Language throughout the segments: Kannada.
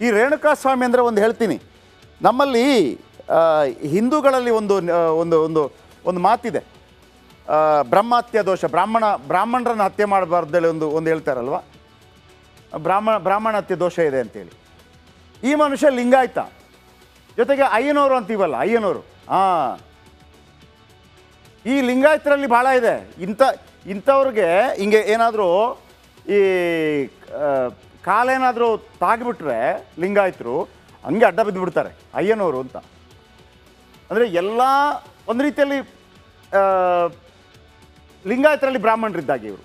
ಈ ರೇಣುಕಾ ಸ್ವಾಮಿ ಅಂದರೆ ಒಂದು ಹೇಳ್ತೀನಿ. ನಮ್ಮಲ್ಲಿ ಹಿಂದೂಗಳಲ್ಲಿ ಒಂದು ಒಂದು ಒಂದು ಒಂದು ಮಾತಿದೆ. ಬ್ರಹ್ಮಹತ್ಯ ದೋಷ, ಬ್ರಾಹ್ಮಣ, ಬ್ರಾಹ್ಮಣರನ್ನು ಹತ್ಯೆ ಮಾಡಬಾರ್ದೇಳಿ ಒಂದು ಒಂದು ಹೇಳ್ತಾರಲ್ವ? ಬ್ರಾಹ್ಮಣ ಬ್ರಾಹ್ಮಣ ಹತ್ಯೆ ದೋಷ ಇದೆ ಅಂತೇಳಿ. ಈ ಮನುಷ್ಯ ಲಿಂಗಾಯತ ಜೊತೆಗೆ ಅಯ್ಯನವರು ಅಂತೀವಲ್ಲ ಅಯ್ಯನವರು ಹಾಂ. ಈ ಲಿಂಗಾಯತರಲ್ಲಿ ಭಾಳ ಇದೆ. ಇಂಥ, ಇಂಥವ್ರಿಗೆ ಹಿಂಗೆ ಏನಾದರೂ ಈ ಕಾಲೇನಾದರೂ ತಾಗಿಬಿಟ್ರೆ ಲಿಂಗಾಯತರು ಹಂಗೆ ಅಡ್ಡ ಬಿದ್ದು ಬಿಡ್ತಾರೆ ಅಯ್ಯನವರು ಅಂತ. ಅಂದರೆ ಎಲ್ಲ ಒಂದು ರೀತಿಯಲ್ಲಿ ಲಿಂಗಾಯತರಲ್ಲಿ ಬ್ರಾಹ್ಮಣರಿದ್ದಾಗೆ ಇವರು.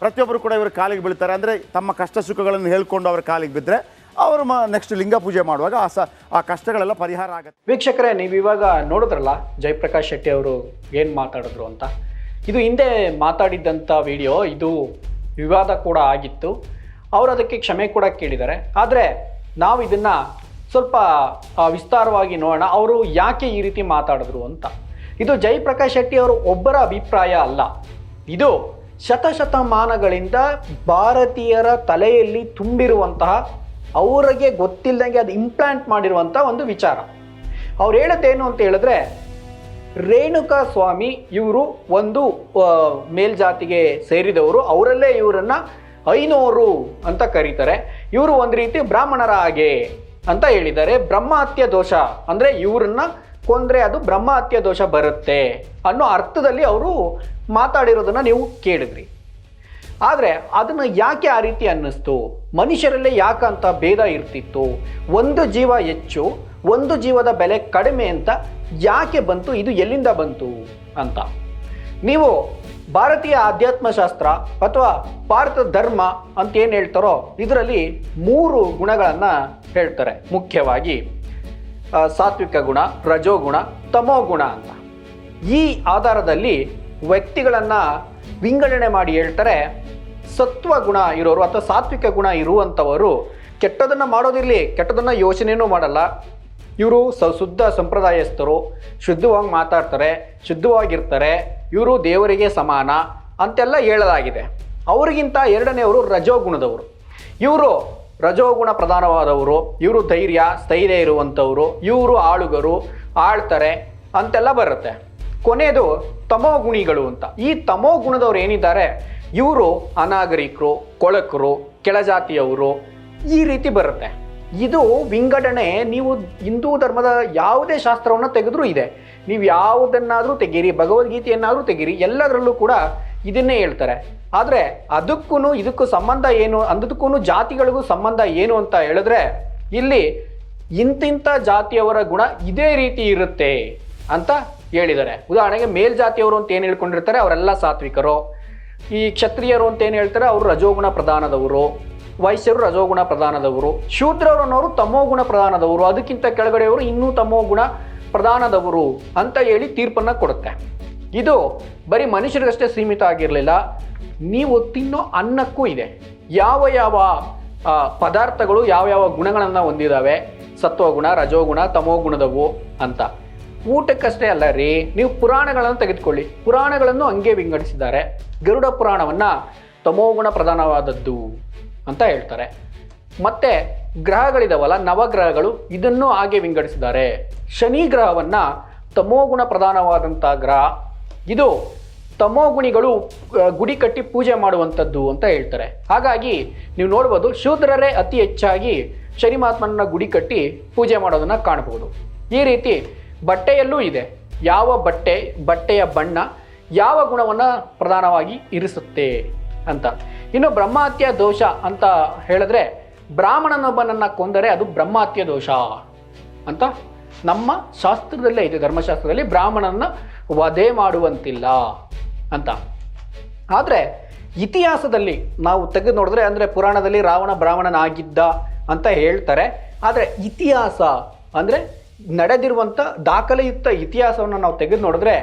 ಪ್ರತಿಯೊಬ್ಬರು ಕೂಡ ಇವರು ಕಾಲಿಗೆ ಬೀಳ್ತಾರೆ. ಅಂದರೆ ತಮ್ಮ ಕಷ್ಟ ಸುಖಗಳನ್ನು ಹೇಳ್ಕೊಂಡು ಅವರ ಕಾಲಿಗೆ ಬಿದ್ದರೆ ಅವರು ನೆಕ್ಸ್ಟ್ ಲಿಂಗ ಪೂಜೆ ಮಾಡುವಾಗ ಆ ಸ, ಆ ಕಷ್ಟಗಳೆಲ್ಲ ಪರಿಹಾರ ಆಗುತ್ತೆ. ವೀಕ್ಷಕರೇ, ನೀವು ಇವಾಗ ನೋಡಿದ್ರಲ್ಲ, ಜಯಪ್ರಕಾಶ್ ಶೆಟ್ಟಿ ಅವರು ಏನು ಮಾತಾಡಿದ್ರು ಅಂತ. ಇದು ಹಿಂದೆ ಮಾತಾಡಿದ್ದಂಥ ವಿಡಿಯೋ ಇದು ವಿವಾದ ಕೂಡ ಆಗಿತ್ತು. ಅವರು ಅದಕ್ಕೆ ಕ್ಷಮೆ ಕೂಡ ಕೇಳಿದ್ದಾರೆ. ಆದರೆ ನಾವು ಇದನ್ನು ಸ್ವಲ್ಪ ವಿಸ್ತಾರವಾಗಿ ನೋಡೋಣ. ಅವರು ಯಾಕೆ ಈ ರೀತಿ ಮಾತಾಡಿದ್ರು ಅಂತ. ಇದು ಜಯಪ್ರಕಾಶ್ ಶೆಟ್ಟಿ ಅವರು ಒಬ್ಬರ ಅಭಿಪ್ರಾಯ ಅಲ್ಲ. ಇದು ಶತಶತಮಾನಗಳಿಂದ ಭಾರತೀಯರ ತಲೆಯಲ್ಲಿ ತುಂಬಿರುವಂತಹ, ಅವರಿಗೆ ಗೊತ್ತಿಲ್ಲದಂಗೆ ಅದು ಇಂಪ್ಲಾಂಟ್ ಮಾಡಿರುವಂಥ ಒಂದು ವಿಚಾರ. ಅವ್ರು ಹೇಳೋದೇನು ಅಂತ ಹೇಳಿದ್ರೆ, ರೇಣುಕಾ ಸ್ವಾಮಿ ಇವರು ಒಂದು ಮೇಲ್ಜಾತಿಗೆ ಸೇರಿದವರು. ಅವರಲ್ಲೇ ಇವರನ್ನ ಐನೋರು ಅಂತ ಕರೀತಾರೆ. ಇವರು ಒಂದು ರೀತಿ ಬ್ರಾಹ್ಮಣರ ಹಾಗೆ ಅಂತ ಹೇಳಿದ್ದಾರೆ. ಬ್ರಹ್ಮಹತ್ಯ ದೋಷ ಅಂದರೆ ಇವರನ್ನ ಕೊಂದ್ರೆ ಅದು ಬ್ರಹ್ಮಹತ್ಯ ದೋಷ ಬರುತ್ತೆ ಅನ್ನೋ ಅರ್ಥದಲ್ಲಿ ಅವರು ಮಾತಾಡಿರೋದನ್ನ ನೀವು ಕೇಳಿದ್ರಿ. ಆದರೆ ಅದನ್ನು ಯಾಕೆ ಆ ರೀತಿ ಅನ್ನಿಸ್ತು? ಮನುಷ್ಯರಲ್ಲೇ ಯಾಕಂತ ಭೇದ ಇರ್ತಿತ್ತು? ಒಂದು ಜೀವ ಹೆಚ್ಚು, ಒಂದು ಜೀವದ ಬೆಲೆ ಕಡಿಮೆ ಅಂತ ಯಾಕೆ ಬಂತು? ಇದು ಎಲ್ಲಿಂದ ಬಂತು ಅಂತ. ನೀವು ಭಾರತೀಯ ಆಧ್ಯಾತ್ಮಶಾಸ್ತ್ರ ಅಥವಾ ಭಾರತ ಧರ್ಮ ಅಂತ ಏನು ಹೇಳ್ತಾರೋ ಇದರಲ್ಲಿ ಮೂರು ಗುಣಗಳನ್ನು ಹೇಳ್ತಾರೆ. ಮುಖ್ಯವಾಗಿ ಸಾತ್ವಿಕ ಗುಣ, ರಜೋಗುಣ ತಮೋ ಗುಣ ಅಂತ. ಈ ಆಧಾರದಲ್ಲಿ ವ್ಯಕ್ತಿಗಳನ್ನು ವಿಂಗಡಣೆ ಮಾಡಿ ಹೇಳ್ತಾರೆ, ಸತ್ವ ಗುಣ ಇರೋರು ಅಥವಾ ಸಾತ್ವಿಕ ಗುಣ ಇರುವಂಥವರು ಕೆಟ್ಟದನ್ನು ಮಾಡೋದಿರಲಿ, ಕೆಟ್ಟದನ್ನು ಯೋಚನೆಯೂ ಮಾಡಲ್ಲ ಇವರು ಸ ಶುದ್ಧ ಸಂಪ್ರದಾಯಸ್ಥರು, ಶುದ್ಧವಾಗಿ ಮಾತಾಡ್ತಾರೆ, ಶುದ್ಧವಾಗಿರ್ತಾರೆ, ಇವರು ದೇವರಿಗೆ ಸಮಾನ ಅಂತೆಲ್ಲ ಹೇಳಲಾಗಿದೆ. ಅವರಿಗಿಂತ ಎರಡನೆಯವರು ರಜೋಗುಣದವರು. ಇವರು ರಜೋಗುಣ ಪ್ರಧಾನವಾದವರು, ಇವರು ಧೈರ್ಯ, ಸ್ಥೈರ್ಯ ಇರುವಂಥವರು, ಇವರು ಆಳುಗರು, ಆಳ್ತಾರೆ ಅಂತೆಲ್ಲ ಬರುತ್ತೆ. ಕೊನೆಯದು ತಮೋ ಗುಣಿಗಳು ಅಂತ. ಈ ತಮೋ ಗುಣದವ್ರು ಏನಿದ್ದಾರೆ? ಇವರು ಅನಾಗರಿಕರು, ಕೊಳಕರು, ಕೆಳಜಾತಿಯವರು ಈ ರೀತಿ ಬರುತ್ತೆ. ಇದು ವಿಂಗಡಣೆ, ನೀವು ಹಿಂದೂ ಧರ್ಮದ ಯಾವುದೇ ಶಾಸ್ತ್ರವನ್ನು ತೆಗೆದ್ರೂ ಇದೆ. ನೀವು ಯಾವುದನ್ನಾದರೂ ತೆಗೀರಿ, ಭಗವದ್ಗೀತೆಯನ್ನಾದರೂ ತೆಗೀರಿ, ಎಲ್ಲದರಲ್ಲೂ ಕೂಡ ಇದನ್ನೇ ಹೇಳ್ತಾರೆ. ಆದರೆ ಅದಕ್ಕೂ ಇದಕ್ಕೂ ಸಂಬಂಧ ಏನು ಅಂದದಕ್ಕೂ ಜಾತಿಗಳಿಗೂ ಸಂಬಂಧ ಏನು ಅಂತ ಹೇಳಿದ್ರೆ, ಇಲ್ಲಿ ಇಂತಿಂಥ ಜಾತಿಯವರ ಗುಣ ಇದೇ ರೀತಿ ಇರುತ್ತೆ ಅಂತ ಹೇಳಿದ್ದಾರೆ. ಉದಾಹರಣೆಗೆ ಮೇಲ್ಜಾತಿಯವರು ಅಂತ ಏನು ಹೇಳ್ಕೊಂಡಿರ್ತಾರೆ, ಅವರೆಲ್ಲ ಸಾತ್ವಿಕರು. ಈ ಕ್ಷತ್ರಿಯರು ಅಂತ ಏನು ಹೇಳ್ತಾರೆ, ಅವರು ರಜೋಗುಣ ಪ್ರಧಾನದವರು. ವೈಶ್ಯರು ರಜೋಗುಣ ಪ್ರಧಾನದವರು. ಶೂದ್ರರು ಅನ್ನೋರು ತಮೋಗುಣ ಪ್ರಧಾನದವರು. ಅದಕ್ಕಿಂತ ಕೆಳಗಡೆಯವರು ಇನ್ನೂ ತಮೋಗುಣ ಪ್ರಧಾನದವರು ಅಂತ ಹೇಳಿ ತೀರ್ಪನ್ನು ಕೊಡುತ್ತೆ. ಇದು ಬರೀ ಮನುಷ್ಯರಿಗಷ್ಟೇ ಸೀಮಿತ ಆಗಿರಲಿಲ್ಲ. ನೀವು ತಿನ್ನೋ ಅನ್ನಕ್ಕೂ ಇದೆ. ಯಾವ ಯಾವ ಪದಾರ್ಥಗಳು, ಯಾವ ಯಾವ ಗುಣಗಳನ್ನು ಹೊಂದಿದ್ದಾವೆ ಸತ್ವಗುಣ, ರಜೋಗುಣ, ತಮೋಗುಣದವು ಅಂತ. ಊಟಕ್ಕಷ್ಟೇ ಅಲ್ಲ ರೀ. ನೀವು ಪುರಾಣಗಳನ್ನು ತೆಗೆದುಕೊಳ್ಳಿ. ಪುರಾಣಗಳನ್ನು ಹಂಗೆ ವಿಂಗಡಿಸಿದ್ದಾರೆ. ಗರುಡ ಪುರಾಣವನ್ನು ತಮೋಗುಣ ಪ್ರಧಾನವಾದದ್ದು. ಅಂತ ಹೇಳ್ತಾರೆ. ಮತ್ತೆ ಗ್ರಹಗಳಿದಾವಲ್ಲ, ನವಗ್ರಹಗಳು, ಇದನ್ನು ಹಾಗೆ ವಿಂಗಡಿಸಿದ್ದಾರೆ. ಶನಿ ಗ್ರಹವನ್ನು ತಮೋಗುಣ ಪ್ರಧಾನವಾದಂಥ ಗ್ರಹ, ಇದು ತಮೋಗುಣಿಗಳು ಗುಡಿ ಕಟ್ಟಿ ಪೂಜೆ ಮಾಡುವಂಥದ್ದು ಅಂತ ಹೇಳ್ತಾರೆ. ಹಾಗಾಗಿ ನೀವು ನೋಡ್ಬೋದು, ಶೂದ್ರರೇ ಅತಿ ಹೆಚ್ಚಾಗಿ ಶನಿ ಮಹಾತ್ಮನ ಗುಡಿ ಕಟ್ಟಿ ಪೂಜೆ ಮಾಡೋದನ್ನು ಕಾಣಬಹುದು ಈ ರೀತಿ ಬಟ್ಟೆಯಲ್ಲೂ ಇದೆ. ಯಾವ ಬಟ್ಟೆ, ಬಟ್ಟೆಯ ಬಣ್ಣ ಯಾವ ಗುಣವನ್ನು ಪ್ರಧಾನವಾಗಿ ಇರಿಸುತ್ತೆ ಅಂತ. ಇನ್ನು ಬ್ರಹ್ಮಹತ್ಯ ದೋಷ ಅಂತ ಹೇಳಿದ್ರೆ ಬ್ರಾಹ್ಮಣನೊಬ್ಬನನ್ನು ಕೊಂದರೆ ಅದು ಬ್ರಹ್ಮಹತ್ಯ ದೋಷ ಅಂತ ನಮ್ಮ ಶಾಸ್ತ್ರದಲ್ಲೇ ಇದೆ, ಧರ್ಮಶಾಸ್ತ್ರದಲ್ಲಿ ಬ್ರಾಹ್ಮಣನ ವಧೆ ಮಾಡುವಂತಿಲ್ಲ ಅಂತ. ಆದರೆ ಇತಿಹಾಸದಲ್ಲಿ ನಾವು ತೆಗೆದು ನೋಡಿದ್ರೆ ಅಂದರೆ ಪುರಾಣದಲ್ಲಿ ರಾವಣ ಬ್ರಾಹ್ಮಣನಾಗಿದ್ದ ಅಂತ ಹೇಳ್ತಾರೆ. ಆದರೆ ಇತಿಹಾಸ ಅಂದರೆ ನಡೆದಿರುವಂಥ ದಾಖಲೆಯುಕ್ತ ಇತಿಹಾಸವನ್ನು ನಾವು ತೆಗೆದು ನೋಡಿದ್ರೆ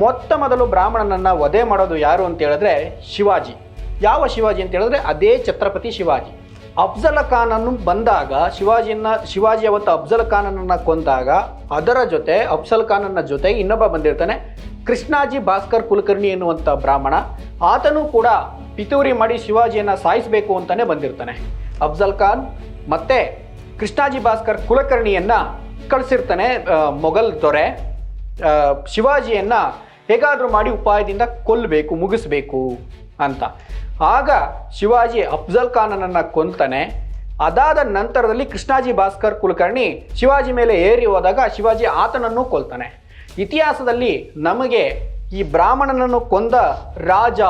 ಮೊತ್ತ ಮೊದಲು ಬ್ರಾಹ್ಮಣನನ್ನು ವಧೆ ಮಾಡೋದು ಯಾರು ಅಂತ ಹೇಳಿದ್ರೆ ಶಿವಾಜಿ. ಯಾವ ಶಿವಾಜಿ ಅಂತ ಹೇಳಿದ್ರೆ ಅದೇ ಛತ್ರಪತಿ ಶಿವಾಜಿ. ಅಫ್ಜಲ ಖಾನನ್ನು ಬಂದಾಗ ಶಿವಾಜಿಯನ್ನ ಶಿವಾಜಿ ಅವತ್ತು ಅಫ್ಜಲ್ ಖಾನನನ್ನು ಕೊಂದಾಗ ಅದರ ಜೊತೆ ಅಫ್ಜಲ್ ಖಾನನ ಜೊತೆ ಇನ್ನೊಬ್ಬ ಬಂದಿರ್ತಾನೆ ಕೃಷ್ಣಾಜಿ ಭಾಸ್ಕರ್ ಕುಲಕರ್ಣಿ ಎನ್ನುವಂಥ ಬ್ರಾಹ್ಮಣ. ಆತನೂ ಕೂಡ ಪಿತೂರಿ ಮಾಡಿ ಶಿವಾಜಿಯನ್ನು ಸಾಯಿಸಬೇಕು ಅಂತಲೇ ಬಂದಿರ್ತಾನೆ. ಅಫ್ಜಲ್ ಖಾನ್ ಮತ್ತೆ ಕೃಷ್ಣಾಜಿ ಭಾಸ್ಕರ್ ಕುಲಕರ್ಣಿಯನ್ನ ಕಳಿಸಿರ್ತಾನೆ ಮೊಘಲ್ ದೊರೆ. ಶಿವಾಜಿಯನ್ನು ಶಿವಾಜಿಯನ್ನ ಹೇಗಾದರೂ ಮಾಡಿ ಉಪಾಯದಿಂದ ಕೊಲ್ಲಬೇಕು ಮುಗಿಸ್ಬೇಕು ಅಂತ. ಆಗ ಶಿವಾಜಿ ಅಫ್ಜಲ್ ಖಾನನನ್ನು ಕೊಂತಾನೆ ಅದಾದ ನಂತರದಲ್ಲಿ ಕೃಷ್ಣಾಜಿ ಭಾಸ್ಕರ್ ಕುಲಕರ್ಣಿ ಶಿವಾಜಿ ಮೇಲೆ ಏರಿ ಹೋದಾಗ ಶಿವಾಜಿ ಆತನನ್ನು ಕೊಲ್ತಾನೆ. ಇತಿಹಾಸದಲ್ಲಿ ನಮಗೆ ಈ ಬ್ರಾಹ್ಮಣನನ್ನು ಕೊಂದ ರಾಜ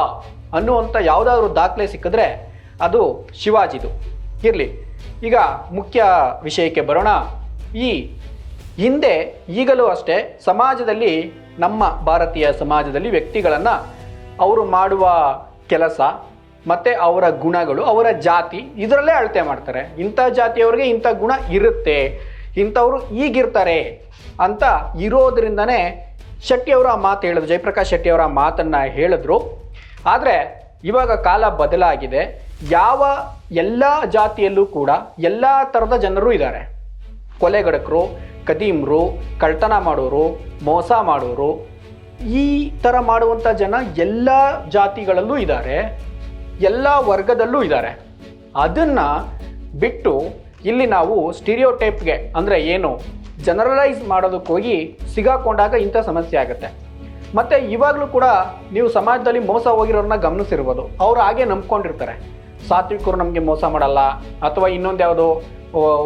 ಅನ್ನುವಂಥ ಯಾವುದಾದ್ರೂ ದಾಖಲೆ ಸಿಕ್ಕಿದ್ರೆ ಅದು ಶಿವಾಜಿದು. ಇರಲಿ. ಈಗ ಮುಖ್ಯ ವಿಷಯಕ್ಕೆ ಬರೋಣ. ಈ ಹಿಂದೆ ಈಗಲೂ ಅಷ್ಟೇ ಸಮಾಜದಲ್ಲಿ ನಮ್ಮ ಭಾರತೀಯ ಸಮಾಜದಲ್ಲಿ ವ್ಯಕ್ತಿಗಳನ್ನು ಅವರು ಮಾಡುವ ಕೆಲಸ ಮತ್ತು ಅವರ ಗುಣಗಳು, ಅವರ ಜಾತಿ ಇದರಲ್ಲೇ ಅಳತೆ ಮಾಡ್ತಾರೆ. ಇಂಥ ಜಾತಿಯವರಿಗೆ ಇಂಥ ಗುಣ ಇರುತ್ತೆ, ಇಂಥವ್ರು ಈಗಿರ್ತಾರೆ ಅಂತ ಇರೋದ್ರಿಂದನೇ ಶೆಟ್ಟಿಯವರ ಮಾತು ಹೇಳಿದ್ರು. ಜಯಪ್ರಕಾಶ್ ಶೆಟ್ಟಿಯವರ ಮಾತನ್ನು ಹೇಳಿದ್ರು. ಆದರೆ ಇವಾಗ ಕಾಲ ಬದಲಾಗಿದೆ. ಯಾವ ಎಲ್ಲ ಜಾತಿಯಲ್ಲೂ ಕೂಡ ಎಲ್ಲ ಥರದ ಜನರು ಇದ್ದಾರೆ. ಕೊಲೆಗಡಕರು, ಕದೀಮ್ರು ಕಳ್ತನ ಮಾಡೋರು, ಮೋಸ ಮಾಡೋರು, ಈ ಥರ ಮಾಡುವಂಥ ಜನ ಎಲ್ಲ ಜಾತಿಗಳಲ್ಲೂ ಇದ್ದಾರೆ, ಎಲ್ಲ ವರ್ಗದಲ್ಲೂ ಇದ್ದಾರೆ. ಅದನ್ನು ಬಿಟ್ಟು ಇಲ್ಲಿ ನಾವು ಸ್ಟಿರಿಯೋಟೈಪ್ಗೆ ಅಂದರೆ ಏನು, ಜನರಲೈಸ್ ಮಾಡೋದಕ್ಕೋಗಿ ಸಿಗಾಕೊಂಡಾಗ ಇಂಥ ಸಮಸ್ಯೆ ಆಗುತ್ತೆ. ಮತ್ತು ಇವಾಗಲೂ ಕೂಡ ನೀವು ಸಮಾಜದಲ್ಲಿ ಮೋಸ ಹೋಗಿರೋರನ್ನ ಗಮನಿಸಿರ್ಬೋದು. ಅವ್ರು ಹಾಗೆ ನಂಬ್ಕೊಂಡಿರ್ತಾರೆ. ಸಾತ್ವಿಕರು ನಮಗೆ ಮೋಸ ಮಾಡಲ್ಲ ಅಥವಾ ಇನ್ನೊಂದು ಯಾವುದೋ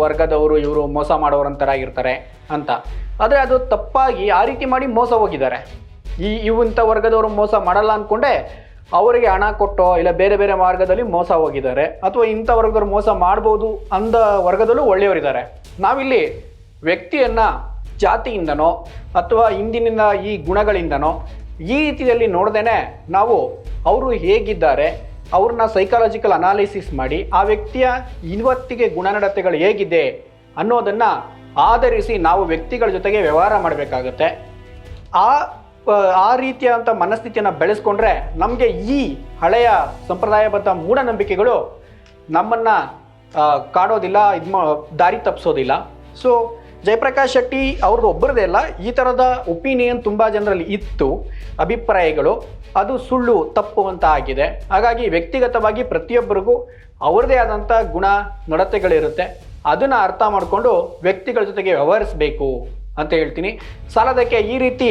ವರ್ಗದವರು ಇವರು ಮೋಸ ಮಾಡೋರಂತರ ಆಗಿರ್ತಾರೆ ಅಂತ. ಆದರೆ ಅದು ತಪ್ಪಾಗಿ ಆ ರೀತಿ ಮಾಡಿ ಮೋಸ ಹೋಗಿದ್ದಾರೆ. ಈ ಇವಂಥ ವರ್ಗದವರು ಮೋಸ ಮಾಡಲ್ಲ ಅಂದ್ಕೊಂಡೆ ಅವರಿಗೆ ಹಣ ಕೊಟ್ಟೋ ಇಲ್ಲ ಬೇರೆ ಬೇರೆ ಮಾರ್ಗದಲ್ಲಿ ಮೋಸ ಹೋಗಿದ್ದಾರೆ. ಅಥವಾ ಇಂಥ ವರ್ಗದವರು ಮೋಸ ಮಾಡ್ಬೋದು ಅಂದ ವರ್ಗದಲ್ಲೂ ಒಳ್ಳೆಯವರಿದ್ದಾರೆ. ನಾವಿಲ್ಲಿ ವ್ಯಕ್ತಿಯನ್ನು, ಜಾತಿಯಿಂದನೋ ಅಥವಾ ಹಿಂದಿನಿಂದ ಈ ಗುಣಗಳಿಂದನೋ ಈ ರೀತಿಯಲ್ಲಿ ನೋಡ್ದೇ ನಾವು ಅವರು ಹೇಗಿದ್ದಾರೆ ಅವ್ರನ್ನ ಸೈಕಾಲಜಿಕಲ್ ಅನಾಲಿಸಿಸ್ ಮಾಡಿ ಆ ವ್ಯಕ್ತಿಯ ಇವತ್ತಿಗೆ ಗುಣನಡತೆಗಳು ಹೇಗಿದೆ ಅನ್ನೋದನ್ನು ಆಧರಿಸಿ ನಾವು ವ್ಯಕ್ತಿಗಳ ಜೊತೆಗೆ ವ್ಯವಹಾರ ಮಾಡಬೇಕಾಗತ್ತೆ. ಆ ಆ, ರೀತಿಯಾದಂಥ ಮನಸ್ಥಿತಿಯನ್ನು ಬೆಳೆಸ್ಕೊಂಡ್ರೆ ನಮಗೆ ಈ ಹಳೆಯ ಸಂಪ್ರದಾಯಬದ್ಧ ಮೂಢನಂಬಿಕೆಗಳು ನಮ್ಮನ್ನು ಕಾಡೋದಿಲ್ಲ ಇದು ದಾರಿ ತಪ್ಪಿಸೋದಿಲ್ಲ ಸೊ ಜಯಪ್ರಕಾಶ್ ಶೆಟ್ಟಿ ಅವ್ರದ್ದು ಒಬ್ಬರದೇ ಅಲ್ಲ, ಈ ಥರದ ಒಪಿನಿಯನ್ ತುಂಬ ಜನರಲ್ಲಿ ಇತ್ತು, ಅಭಿಪ್ರಾಯಗಳು, ಅದು ಸುಳ್ಳು, ತಪ್ಪು ಅಂತ ಆಗಿದೆ. ಹಾಗಾಗಿ ವ್ಯಕ್ತಿಗತವಾಗಿ ಪ್ರತಿಯೊಬ್ಬರಿಗೂ ಅವ್ರದ್ದೇ ಆದಂಥ ಗುಣ, ನಡತೆಗಳಿರುತ್ತೆ. ಅದನ್ನು ಅರ್ಥ ಮಾಡಿಕೊಂಡು ವ್ಯಕ್ತಿಗಳ ಜೊತೆಗೆ ವ್ಯವಹರಿಸಬೇಕು ಅಂತ ಹೇಳ್ತೀನಿ. ಸಾಲದಕ್ಕೆ ಈ ರೀತಿ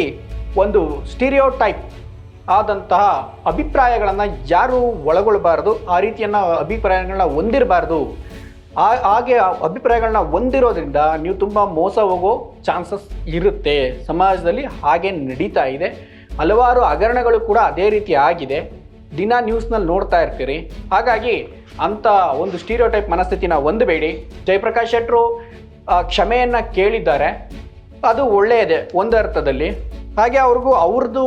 ಒಂದು ಸ್ಟೀರಿಯೋ ಟೈಪ್ ಆದಂತಹ ಅಭಿಪ್ರಾಯಗಳನ್ನು ಯಾರು ಒಳಗೊಳ್ಳಬಾರ್ದು ಆ ರೀತಿಯನ್ನು ಅಭಿಪ್ರಾಯಗಳನ್ನ ಹೊಂದಿರಬಾರ್ದು ಹಾಗೆ ಅಭಿಪ್ರಾಯಗಳನ್ನ ಹೊಂದಿರೋದ್ರಿಂದ ನೀವು ತುಂಬ ಮೋಸ ಹೋಗೋ ಚಾನ್ಸಸ್ ಇರುತ್ತೆ. ಸಮಾಜದಲ್ಲಿ ಹಾಗೆ ನಡೀತಾ ಇದೆ. ಹಲವಾರು ಹಗರಣಗಳು ಕೂಡ ಅದೇ ರೀತಿ ಆಗಿದೆ. ದಿನ ನ್ಯೂಸ್ನಲ್ಲಿ ನೋಡ್ತಾ ಇರ್ತೀರಿ. ಹಾಗಾಗಿ ಅಂಥ ಒಂದು ಸ್ಟೀರಿಯೋ ಟೈಪ್ ಮನಸ್ಥಿತಿನ ಹೊಂದಬೇಡಿ. ಜಯಪ್ರಕಾಶ್ ಶೆಟ್ಟರು ಕ್ಷಮೆಯನ್ನು ಕ್ಷಮೆಯನ್ನ ಕೇಳಿದ್ದಾರೆ. ಅದು ಒಳ್ಳೆಯದೇ ಒಂದು ಅರ್ಥದಲ್ಲಿ. ಹಾಗೆ ಅವ್ರಿಗೂ ಅವ್ರದ್ದು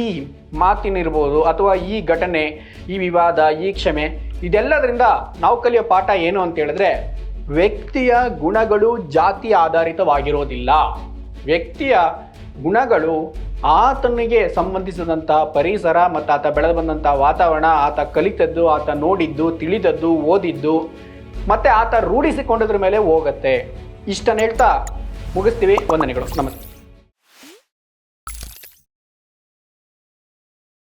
ಈ ಮಾತಿನಿರ್ಬೋದು ಅಥವಾ ಈ ಘಟನೆ, ಈ ವಿವಾದ, ಈ ಕ್ಷಮೆ ಇದೆಲ್ಲದರಿಂದ ನಾವು ಕಲಿಯೋ ಪಾಠ ಏನು ಅಂತ ಹೇಳಿದ್ರೆ, ವ್ಯಕ್ತಿಯ ಗುಣಗಳು ಜಾತಿ ಆಧಾರಿತವಾಗಿರೋದಿಲ್ಲ. ವ್ಯಕ್ತಿಯ ಗುಣಗಳು ಆತನಿಗೆ ಸಂಬಂಧಿಸಿದಂಥ ಪರಿಸರ ಮತ್ತು ಆತ ಬೆಳೆದು ಬಂದಂಥ ವಾತಾವರಣ, ಆತ ಕಲಿತದ್ದು, ಆತ ನೋಡಿದ್ದು, ತಿಳಿದದ್ದು, ಓದಿದ್ದು, ಮತ್ತು ಆತ ರೂಢಿಸಿಕೊಂಡಿದ್ರ ಮೇಲೆ ಹೋಗುತ್ತೆ. ಇಷ್ಟನ್ನು ಹೇಳ್ತಾ ಮುಗಿಸ್ತೀವಿ. ವಂದನೆಗಳು. ನಮಸ್ತೆ.